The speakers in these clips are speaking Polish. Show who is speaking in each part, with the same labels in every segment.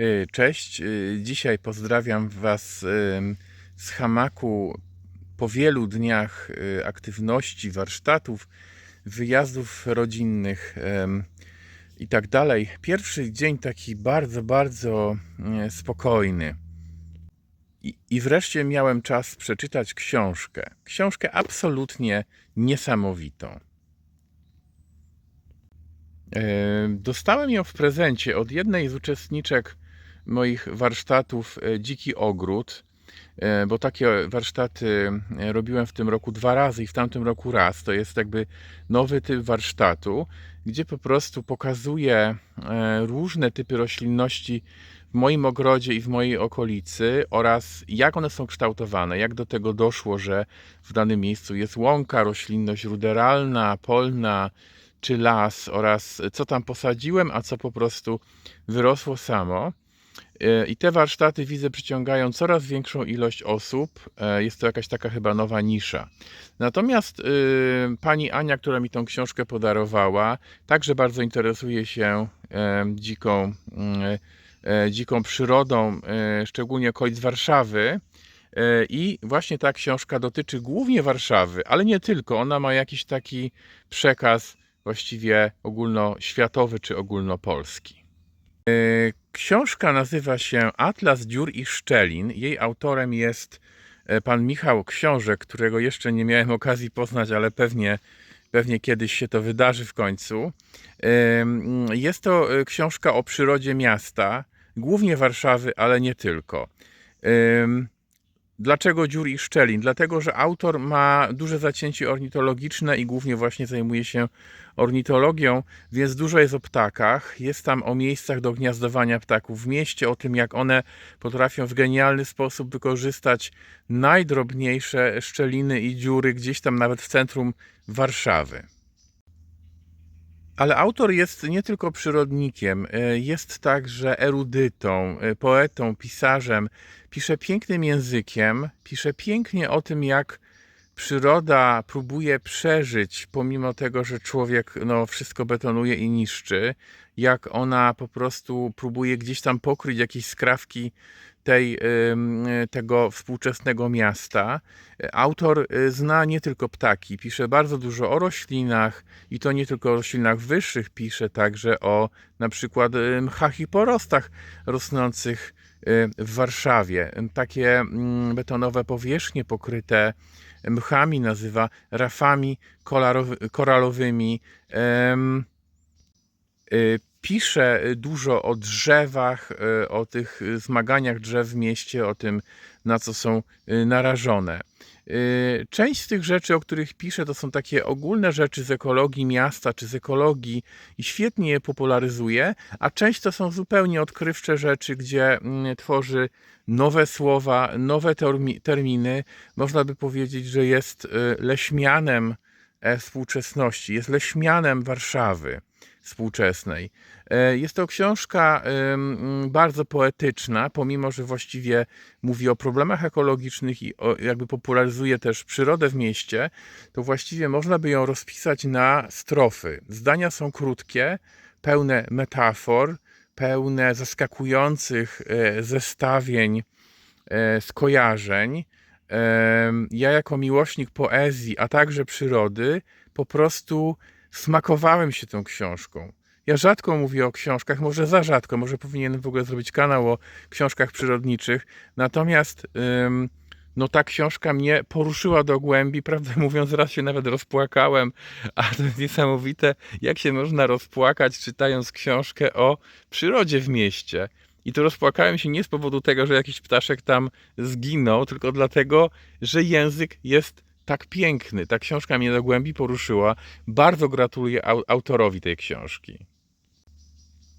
Speaker 1: Y, Cześć, y, dzisiaj pozdrawiam Was z hamaku po wielu dniach y, aktywności, warsztatów, wyjazdów rodzinnych i tak dalej. Pierwszy dzień taki bardzo, bardzo spokojny. I, I wreszcie miałem czas przeczytać książkę. Książkę absolutnie niesamowitą. Dostałem ją w prezencie od jednej z uczestniczek moich warsztatów e, Dziki Ogród, e, bo takie warsztaty e, robiłem w tym roku dwa razy i w tamtym roku raz. To jest jakby nowy typ warsztatu, gdzie po prostu pokazuję różne typy roślinności w moim ogrodzie i w mojej okolicy oraz jak one są kształtowane, jak do tego doszło, że w danym miejscu jest łąka, roślinność ruderalna, polna, czy las oraz co tam posadziłem, a co po prostu wyrosło samo. E, I te warsztaty widzę przyciągają coraz większą ilość osób. E, Jest to jakaś taka chyba nowa nisza. Natomiast y, pani Ania, która mi tą książkę podarowała, także bardzo interesuje się e, dziką, mm, dziką przyrodą, szczególnie okolic Warszawy. I właśnie ta książka dotyczy głównie Warszawy, ale nie tylko. Ona ma jakiś taki przekaz właściwie ogólnoświatowy czy ogólnopolski. Książka nazywa się Atlas dziur i szczelin. Jej autorem jest e, pan Michał Książek, którego jeszcze nie miałem okazji poznać, ale pewnie, pewnie kiedyś się to wydarzy w końcu. Jest to e, książka o przyrodzie miasta, głównie Warszawy, ale nie tylko. Dlaczego dziur i szczelin? Dlatego, że autor ma duże zacięcie ornitologiczne i głównie właśnie zajmuje się ornitologią, więc dużo jest o ptakach. Jest tam o miejscach do gniazdowania ptaków w mieście, o tym, jak one potrafią w genialny sposób wykorzystać najdrobniejsze szczeliny i dziury gdzieś tam nawet w centrum Warszawy. Ale autor jest nie tylko przyrodnikiem, e, jest także erudytą, e, poetą, pisarzem. Pisze pięknym językiem, pisze pięknie o tym, jak przyroda próbuje przeżyć, pomimo tego, że człowiek no, wszystko betonuje i niszczy, jak ona po prostu próbuje gdzieś tam pokryć jakieś skrawki tej, tego współczesnego miasta. Autor y, zna nie tylko ptaki, pisze bardzo dużo o roślinach i to nie tylko o roślinach wyższych, pisze także o na przykład mchach i porostach rosnących y, w Warszawie. Takie mm, betonowe powierzchnie pokryte mchami nazywa rafami koralowymi. Pisze dużo o drzewach, y, o tych zmaganiach drzew w mieście, o tym, na co są y, narażone. Y, Część z tych rzeczy, o których pisze, to są takie ogólne rzeczy z ekologii miasta czy z ekologii i świetnie je popularyzuje, a część to są zupełnie odkrywcze rzeczy, gdzie mm, tworzy nowe słowa, nowe termi- terminy. Można by powiedzieć, że jest y, leśmianem e, współczesności, jest leśmianem Warszawy współczesnej. E, Jest to książka bardzo poetyczna, pomimo że właściwie mówi o problemach ekologicznych i jakby popularyzuje też przyrodę w mieście, to właściwie można by ją rozpisać na strofy. Zdania są krótkie, pełne metafor, pełne zaskakujących e, zestawień, e, skojarzeń. Ja, jako miłośnik poezji, a także przyrody, po prostu smakowałem się tą książką. Ja rzadko mówię o książkach, może za rzadko, może powinienem w ogóle zrobić kanał o książkach przyrodniczych. Natomiast ym, no ta książka mnie poruszyła do głębi, prawdę mówiąc, raz się nawet rozpłakałem, a to jest niesamowite, jak się można rozpłakać czytając książkę o przyrodzie w mieście. I to rozpłakałem się nie z powodu tego, że jakiś ptaszek tam zginął, tylko dlatego, że język jest tak piękny. Ta książka mnie do głębi poruszyła. Bardzo gratuluję au- autorowi tej książki.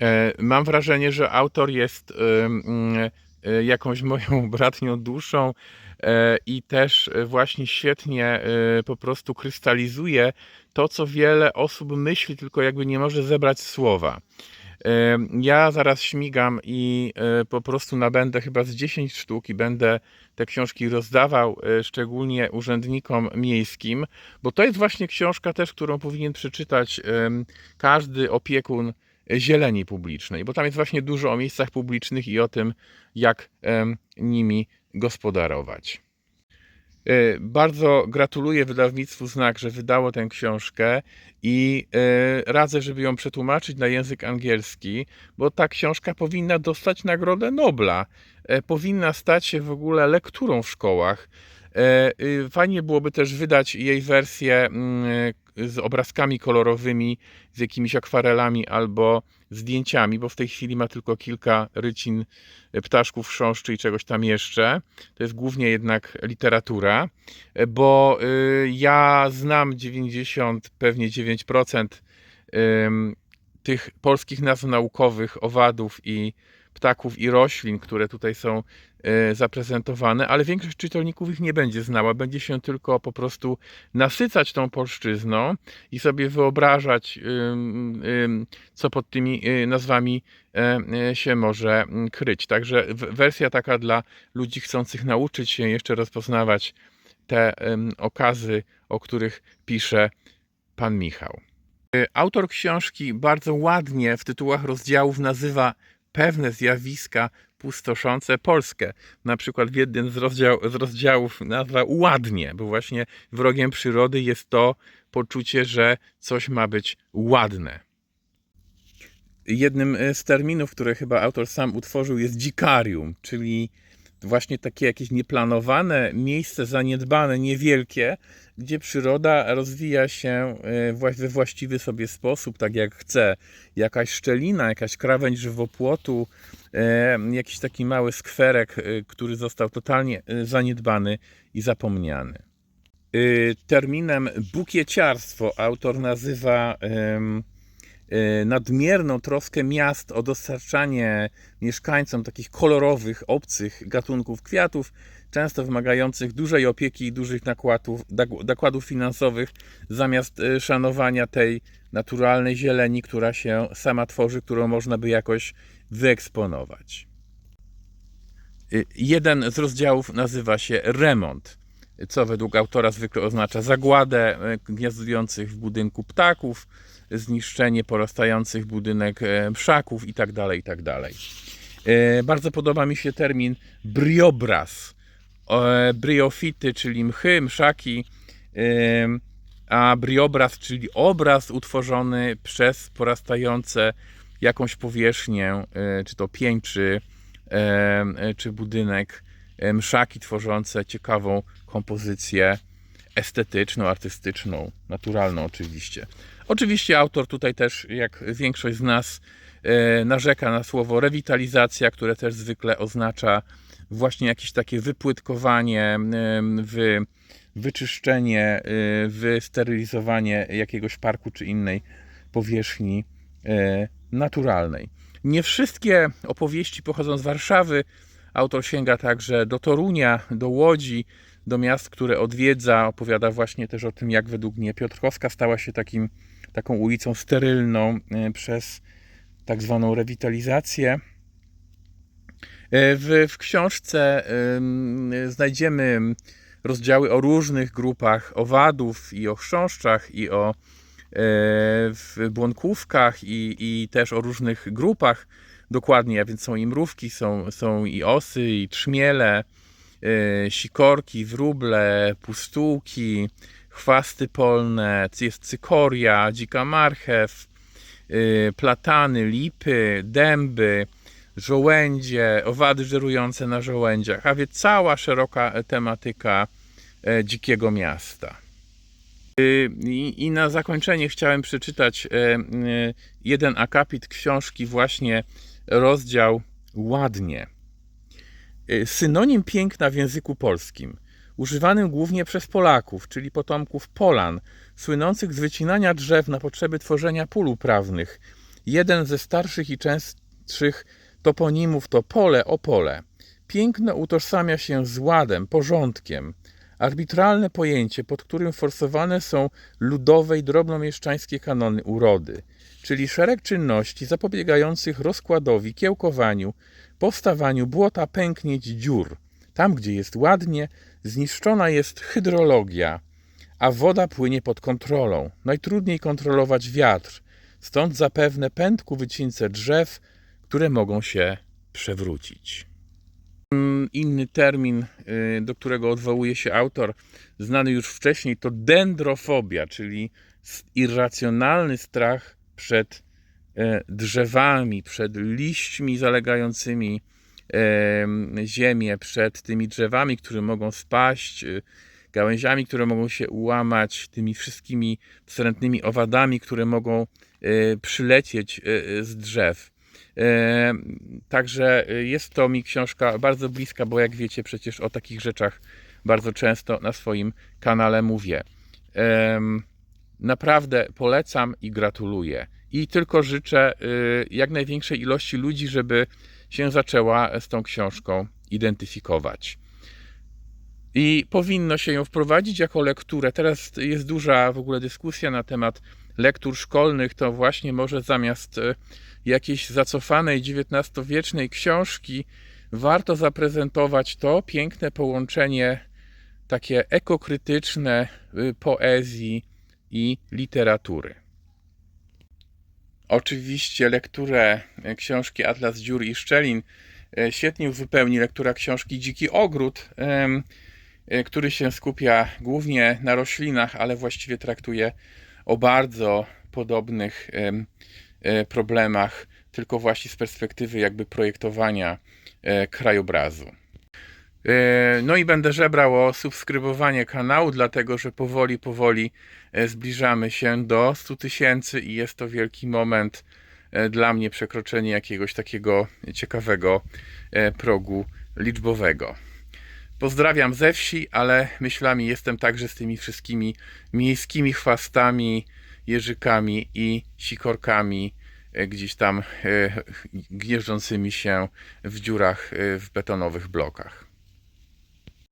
Speaker 1: E, Mam wrażenie, że autor jest em, mm, e, jakąś moją bratnią duszą e, i też e, właśnie świetnie po prostu krystalizuje to, co wiele osób myśli, tylko jakby nie może zebrać słowa. Ja zaraz śmigam i e, po prostu nabędę chyba z 10 sztuk i będę te książki rozdawał, e, szczególnie urzędnikom miejskim, bo to jest właśnie książka też, którą powinien przeczytać każdy opiekun zieleni publicznej, bo tam jest właśnie dużo o miejscach publicznych i o tym, jak nimi gospodarować. E, Bardzo gratuluję wydawnictwu Znak, że wydało tę książkę i e, radzę, żeby ją przetłumaczyć na język angielski, bo ta książka powinna dostać Nagrodę Nobla. E, Powinna stać się w ogóle lekturą w szkołach. Y, Fajnie byłoby też wydać jej wersję mm, z obrazkami kolorowymi, z jakimiś akwarelami albo zdjęciami, bo w tej chwili ma tylko kilka rycin e, ptaszków, chrząszczy i czegoś tam jeszcze. To jest głównie jednak literatura, e, bo y, ja znam 90, pewnie 9% ym, tych polskich nazw naukowych, owadów i ptaków i roślin, które tutaj są e, zaprezentowane, ale większość czytelników ich nie będzie znała, będzie się tylko po prostu nasycać tą polszczyzną i sobie wyobrażać, co pod tymi y, nazwami e, e, się może mm, kryć. Także wersja taka dla ludzi chcących nauczyć się jeszcze rozpoznawać te okazy, o których pisze pan Michał. Y, Autor książki bardzo ładnie w tytułach rozdziałów nazywa pewne zjawiska pustoszące Polskę. Na przykład w jednym z, rozdział, z rozdziałów nazwa ładnie, bo właśnie wrogiem przyrody jest to poczucie, że coś ma być ładne. Jednym e, z terminów, które chyba autor sam utworzył, jest dzikarium, czyli właśnie takie jakieś nieplanowane miejsce zaniedbane, niewielkie, gdzie przyroda rozwija się wła- we właściwy sobie sposób, tak jak chce. Jakaś szczelina, jakaś krawędź żywopłotu, e, jakiś taki mały skwerek, e, który został totalnie zaniedbany i zapomniany. Terminem bukieciarstwo autor nazywa nadmierną troskę miast o dostarczanie mieszkańcom takich kolorowych, obcych gatunków kwiatów, często wymagających dużej opieki i dużych nakładów, nakładów finansowych, zamiast e, szanowania tej naturalnej zieleni, która się sama tworzy, którą można by jakoś wyeksponować. Y, Jeden z rozdziałów nazywa się Remont, co według autora zwykle oznacza zagładę gniazdujących w budynku ptaków, zniszczenie porastających budynek e, mszaków itd. itd. E, Bardzo podoba mi się termin briobraz. E, Briofity, czyli mchy, mszaki, a briobraz, czyli obraz utworzony przez porastające jakąś powierzchnię, e, czy to pień, czy, e, czy budynek, e, mszaki tworzące ciekawą kompozycję estetyczną, artystyczną, naturalną oczywiście. Oczywiście autor tutaj też, jak większość z nas, e, narzeka na słowo rewitalizacja, które też zwykle oznacza właśnie jakieś takie wypłytkowanie, em, wy, wyczyszczenie, e, wysterylizowanie jakiegoś parku czy innej powierzchni e, naturalnej. Nie wszystkie opowieści pochodzą z Warszawy. Autor sięga także do Torunia, do Łodzi, do miast, które odwiedza. Opowiada właśnie też o tym, jak według mnie Piotrkowska stała się takim, taką ulicą sterylną e, przez tak zwaną rewitalizację. E, W, w książce znajdziemy rozdziały o różnych grupach owadów i o chrząszczach i o e, w błąkówkach i, i też o różnych grupach dokładnie, a więc są i mrówki, są, są i osy, i trzmiele, sikorki, wróble, pustułki, chwasty polne, jest cykoria, dzika marchew, e, platany, lipy, dęby, żołędzie, owady żerujące na żołędziach, a więc cała szeroka tematyka e, dzikiego miasta. Y, I, na zakończenie chciałem przeczytać e, e, jeden akapit książki, właśnie rozdział Ładnie. E, Synonim piękna w języku polskim, używanym głównie przez Polaków, czyli potomków Polan, słynących z wycinania drzew na potrzeby tworzenia pól uprawnych. Jeden ze starszych i częstszych toponimów to pole opole. Piękno utożsamia się z ładem, porządkiem. Arbitralne pojęcie, pod którym forsowane są ludowe i drobnomieszczańskie kanony urody, czyli szereg czynności zapobiegających rozkładowi, kiełkowaniu, powstawaniu błota, pęknięć, dziur. Tam, gdzie jest ładnie, zniszczona jest hydrologia, a woda płynie pod kontrolą. Najtrudniej kontrolować wiatr, Stąd zapewne pęd ku wycince drzew, które mogą się przewrócić. Mm, Inny termin, y, do którego odwołuje się autor, znany już wcześniej, to dendrofobia, czyli irracjonalny strach przed e, drzewami, przed liśćmi zalegającymi ziemię, przed tymi drzewami, które mogą spaść, y, gałęziami, które mogą się ułamać, tymi wszystkimi wstrętnymi owadami, które mogą y, przylecieć y, z drzew. Także jest to mi książka bardzo bliska, bo jak wiecie, przecież o takich rzeczach bardzo często na swoim kanale mówię. Naprawdę polecam i gratuluję. I tylko życzę jak największej ilości ludzi, żeby się zaczęła z tą książką identyfikować. I powinno się ją wprowadzić jako lekturę. Teraz jest duża w ogóle dyskusja na temat lektur szkolnych. To właśnie może zamiast e, jakiejś zacofanej XIX-wiecznej książki warto zaprezentować to piękne połączenie takie ekokrytyczne y, poezji i literatury. Oczywiście lekturę e, książki Atlas Dziur i Szczelin e, świetnie uzupełni lektura książki Dziki Ogród, e, który się skupia głównie na roślinach, ale właściwie traktuje o bardzo podobnych em, problemach, tylko właśnie z perspektywy jakby projektowania krajobrazu. E, No i będę żebrał o subskrybowanie kanału, dlatego że powoli, powoli e, zbliżamy się do 100 tysięcy i jest to wielki moment e, dla mnie przekroczenie jakiegoś takiego ciekawego e, progu liczbowego. Pozdrawiam ze wsi, ale myślami jestem także z tymi wszystkimi miejskimi chwastami, jeżykami i sikorkami e, gdzieś tam e, gnieżdżącymi się w dziurach e, w betonowych blokach.